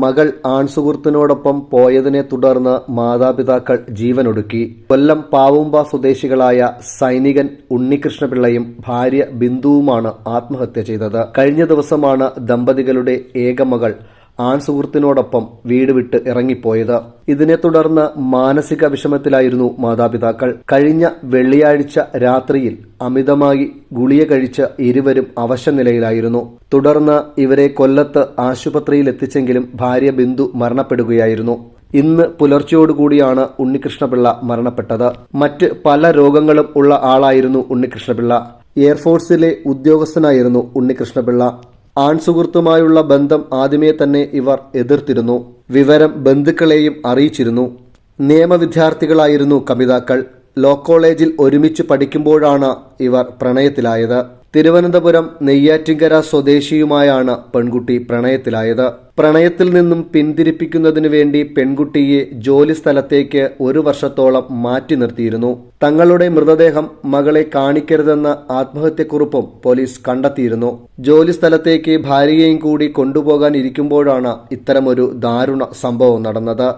മകൾ ആൺസുഹൃത്തിനോടൊപ്പം പോയതിനെ തുടർന്ന് മാതാപിതാക്കൾ ജീവനൊടുക്കി. കൊല്ലം പാവുമ്പ സ്വദേശികളായ സൈനികൻ ഉണ്ണികൃഷ്ണപിള്ളയും ഭാര്യ ബിന്ദുവുമാണ് ആത്മഹത്യ ചെയ്തത്. കഴിഞ്ഞ ദിവസമാണ് ദമ്പതികളുടെ ഏകമകൾ ആൺസുഹൃത്തിനോടൊപ്പം വീട് വിട്ട് ഇറങ്ങിപ്പോയത്. ഇതിനെ തുടർന്ന് മാനസിക വിഷമത്തിലായിരുന്നു മാതാപിതാക്കൾ. കഴിഞ്ഞ വെള്ളിയാഴ്ച രാത്രിയിൽ അമിതമായി ഗുളിയ കഴിച്ച് ഇരുവരും അവശ നിലയിലായിരുന്നു തുടർന്ന് ഇവരെ കൊല്ലത്ത് ആശുപത്രിയിൽ എത്തിച്ചെങ്കിലും ഭാര്യ ബിന്ദു മരണപ്പെടുകയായിരുന്നു. ഇന്ന് പുലർച്ചയോടുകൂടിയാണ് ഉണ്ണികൃഷ്ണപിള്ള മരണപ്പെട്ടത്. മറ്റ് പല രോഗങ്ങളും ഉള്ള ആളായിരുന്നു ഉണ്ണികൃഷ്ണപിള്ള. എയർഫോഴ്സിലെ ഉദ്യോഗസ്ഥനായിരുന്നു ഉണ്ണികൃഷ്ണപിള്ള. ആൺസുഹൃത്തുമായുള്ള ബന്ധം ആദ്യമേ തന്നെ ഇവർ എതിർത്തിരുന്നു. വിവരം ബന്ധുക്കളെയും അറിയിച്ചിരുന്നു. നിയമവിദ്യാർത്ഥികളായിരുന്നു കമിതാക്കൾ. ലോ കോളേജിൽ ഒരുമിച്ച് പഠിക്കുമ്പോഴാണ് ഇവർ പ്രണയത്തിലായത്. തിരുവനന്തപുരം നെയ്യാറ്റിങ്കര സ്വദേശിയുമായാണ് പെൺകുട്ടി പ്രണയത്തിലായത്. പ്രണയത്തിൽ നിന്നും പിന്തിരിപ്പിക്കുന്നതിനു വേണ്ടി പെൺകുട്ടിയെ ജോലി സ്ഥലത്തേക്ക് ഒരു വർഷത്തോളം മാറ്റി നിർത്തിയിരുന്നു. തങ്ങളുടെ മൃതദേഹം മകളെ കാണിക്കരുതെന്ന ആത്മഹത്യക്കുറിപ്പും പോലീസ് കണ്ടെത്തിയിരുന്നു. ജോലി സ്ഥലത്തേക്ക് ഭാര്യയെയും കൂടി കൊണ്ടുപോകാൻ ഇരിക്കുമ്പോഴാണ് ഇത്തരമൊരു ദാരുണ സംഭവം നടന്നത്.